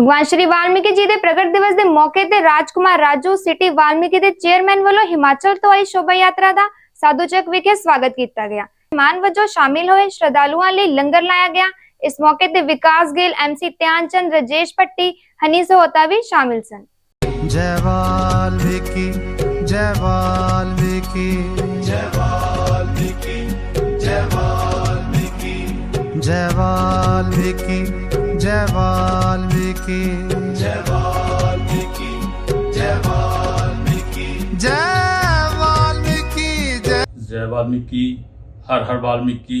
ਭਗਵਾਨ ਸ਼੍ਰੀ ਵਾਲਮੀਕੀ ਜੀ ਦੇ ਪ੍ਰਗਟ ਦਿਵਸ ਦੇ ਮੌਕੇ ਤੇ ਰਾਜਕੁਮਾਰ ਰਾਜੂ ਸਿਟੀ ਵਾਲਮੀਕੀ ਦੇ ਚੇਅਰਮੈਨ ਵੱਲੋਂ ਹਿਮਾਚਲ ਤੋਂ ਆਈ ਸ਼ੋਭਾ ਯਾਤਰਾ ਦਾ ਸਾਧੂ ਚੱਕ ਵਿਖੇ ਸਵਾਗਤ ਕੀਤਾ ਗਿਆ। ਮਹਿਮਾਨ ਵਜੋਂ ਸ਼ਾਮਿਲ ਹੋਏ ਸ਼ਰਧਾਲੂਆਂ ਲਈ ਲੰਗਰ ਲਾਇਆ ਗਿਆ। ਇਸ ਮੌਕੇ ਤੇ ਵਿਕਾਸ ਗਿੱਲ ਐਮਸੀ ਧਿਆਨਚੰਦ, ਰਜੇਸ਼ ਪੱਟੀ ਹਨੀ ਸਹੋਤਾ ਵੀ ਸ਼ਾਮਿਲ ਸਨ। ਜੈ ਵਾਲਮੀਕੀ ਜੈ ਵਾਲਮੀਕੀ ਜੈ ਵਾਲਮੀਕੀ ਜੈ ਵਾਲਮੀਕੀ ਜੈ ਵਾਲਮੀਕੀ ਜੈ ਵਾਲਮੀਕੀ। वाल्मीकि जय वाल्मीकि जय वाल्मीकि जय वाल्मीकि जय ਜੈ ਵਾਲਮੀਕੀ ਹਰ ਹਰ ਵਾਲਮੀਕੀ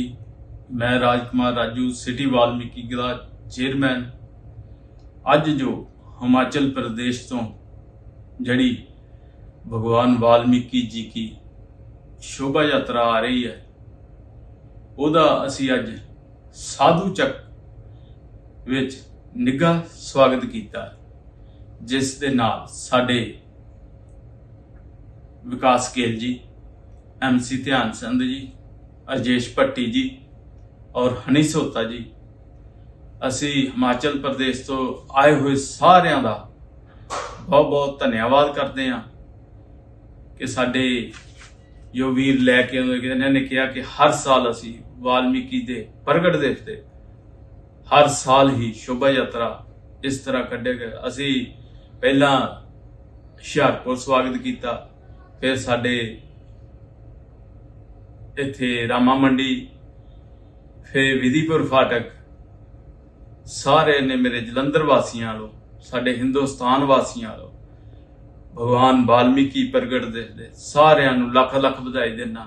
ਮੈਂ ਰਾਜਕੁਮਾਰ ਰਾਜੂ ਸਿਟੀ ਵਾਲਮੀਕੀ ਦਾ ਚੇਅਰਮੈਨ ਅੱਜ ਜੋ ਹਿਮਾਚਲ ਪ੍ਰਦੇਸ਼ ਤੋਂ ਜਿਹੜੀ ਭਗਵਾਨ ਵਾਲਮੀਕੀ ਜੀ ਕੀ ਸ਼ੋਭਾ ਯਾਤਰਾ ਆ ਰਹੀ ਹੈ ਉਹਦਾ ਅਸੀਂ ਅੱਜ ਸਾਧੂ ਚੱਕ ਵਿੱਚ ਨਿੱਘਾ ਸਵਾਗਤ ਕੀਤਾ, ਜਿਸ ਦੇ ਨਾਲ ਸਾਡੇ ਵਿਕਾਸ ਕੇਲ ਜੀ ਐਮਸੀ ਧਿਆਨ ਚੰਦ ਜੀ ਅਜੇਸ਼ ਭੱਟੀ ਜੀ ਔਰ ਹਨੀ ਸੋਤਾ ਜੀ, ਅਸੀਂ ਹਿਮਾਚਲ ਪ੍ਰਦੇਸ਼ ਤੋਂ ਆਏ ਹੋਏ ਸਾਰਿਆਂ ਦਾ ਬਹੁਤ ਬਹੁਤ ਧੰਨਵਾਦ ਕਰਦੇ ਹਾਂ ਕਿ ਸਾਡੇ ਜੋ ਵੀਰ ਲੈ ਕੇ ਆਉਂਦੇ ਕਿ ਇਹਨਾਂ ਨੇ ਕਿਹਾ ਕਿ ਹਰ ਸਾਲ ਅਸੀਂ ਵਾਲਮੀਕੀ ਦੇ ਪ੍ਰਗਟ ਦਿਵਸ ਤੇ ਹਰ ਸਾਲ ਹੀ ਸ਼ੋਭਾ ਯਾਤਰਾ ਇਸ ਤਰ੍ਹਾਂ ਕੱਢੇ ਗਏ ਅਸੀਂ ਪਹਿਲਾਂ ਹੁਸ਼ਿਆਰਪੁਰ ਸਵਾਗਤ ਕੀਤਾ, ਫਿਰ ਸਾਡੇ ਇੱਥੇ ਰਾਮਾ ਮੰਡੀ, ਫਿਰ ਵਿਧੀਪੁਰ ਫਾਟਕ। ਸਾਰੇ ਨੇ ਮੇਰੇ ਜਲੰਧਰ ਵਾਸੀਆਂ ਵੱਲੋਂ, ਸਾਡੇ ਹਿੰਦੁਸਤਾਨ ਵਾਸੀਆਂ ਵੱਲੋਂ, ਭਗਵਾਨ ਵਾਲਮੀਕੀ ਪ੍ਰਗਟ ਦੇ ਸਾਰਿਆਂ ਨੂੰ ਲੱਖ ਲੱਖ ਵਧਾਈ ਦੇਣਾ